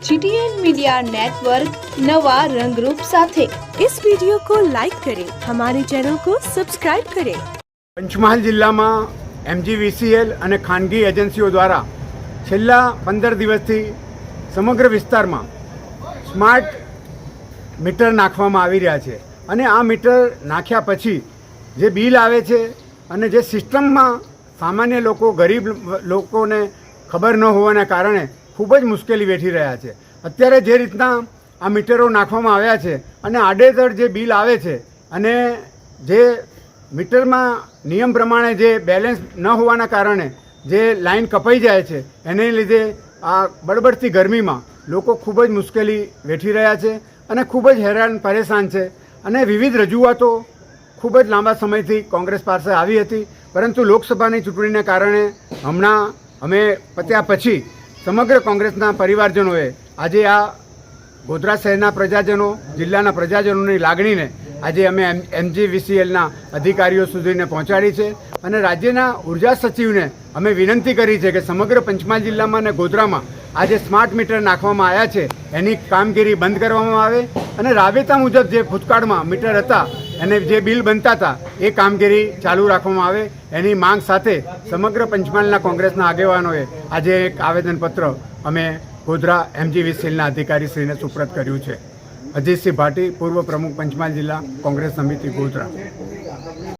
GTN media network नवा रंगरूप साथे इस वीडियो को लाइक करें हमारे चैनल को सब्सक्राइब करें પંચમહાલ જિલ્લામાં એમજીવીસીએલ અને ખાનગી એજન્સીઓ દ્વારા છેલ્લા પંદર દિવસથી સમગ્ર વિસ્તારમાં સ્માર્ટ મીટર નાખવામાં આવી રહ્યા છે અને આ મીટર નાખ્યા પછી જે બિલ આવે છે અને જે સિસ્ટમમાં સામાન્ય લોકો ગરીબ લોકોને ખબર ન હોવાના કારણે ખૂબ જ મુશ્કેલી વેઠી રહ્યા છે. અત્યારે જે રીતના આ મીટરો નાખવામાં આવ્યા છે અને આડેધડ જે બિલ આવે છે અને જે મીટરમાં નિયમ પ્રમાણે જે બેલેન્સ ન હોવાના કારણે જે લાઈન કપાઈ જાય છે, એને લીધે આ બળબડતી ગરમીમાં લોકો ખૂબ જ મુશ્કેલી વેઠી રહ્યા છે અને ખૂબ જ હેરાન પરેશાન છે અને વિવિધ રજૂઆતો ખૂબ જ લાંબા સમયથી કોંગ્રેસ પાસે આવી હતી. પરંતુ લોકસભાની ચૂંટણીને કારણે હમણાં અમે પત્યા પછી સમગ્ર કોંગ્રેસના પરિવારજનોએ આજે આ ગોધરા શહેરના પ્રજાજનો, જિલ્લાના પ્રજાજનોની લાગણીને આજે અમે એમ, એમજીવીસીએલના અધિકારીઓ સુધીને પહોંચાડી છે અને રાજ્યના ઊર્જા સચિવને અમે વિનંતી કરી છે કે સમગ્ર પંચમહાલ જિલ્લામાં અને ગોધરામાં આ જે સ્માર્ટ મીટર નાખવામાં આવ્યા છે. એની કામગીરી બંધ કરવામાં આવે અને રાબેતા મુજબ જે ભૂતકાળમાં મીટર હતા અને જે બિલ બનતા હતા, એ કામગીરી ચાલુ રાખવામાં આવે. એની માંગ સાથે સમગ્ર પંચમહાલના કોંગ્રેસના આગેવાનોએ આજે એક આવેદનપત્ર અમે ગોધરા એમજીવીસીએલના અધિકારીશ્રીને સુપ્રત કર્યું છે. અજીતસિંહ ભાટી, પૂર્વ પ્રમુખ પંચમહાલ જિલ્લા કોંગ્રેસ સમિતિ ગોધરા.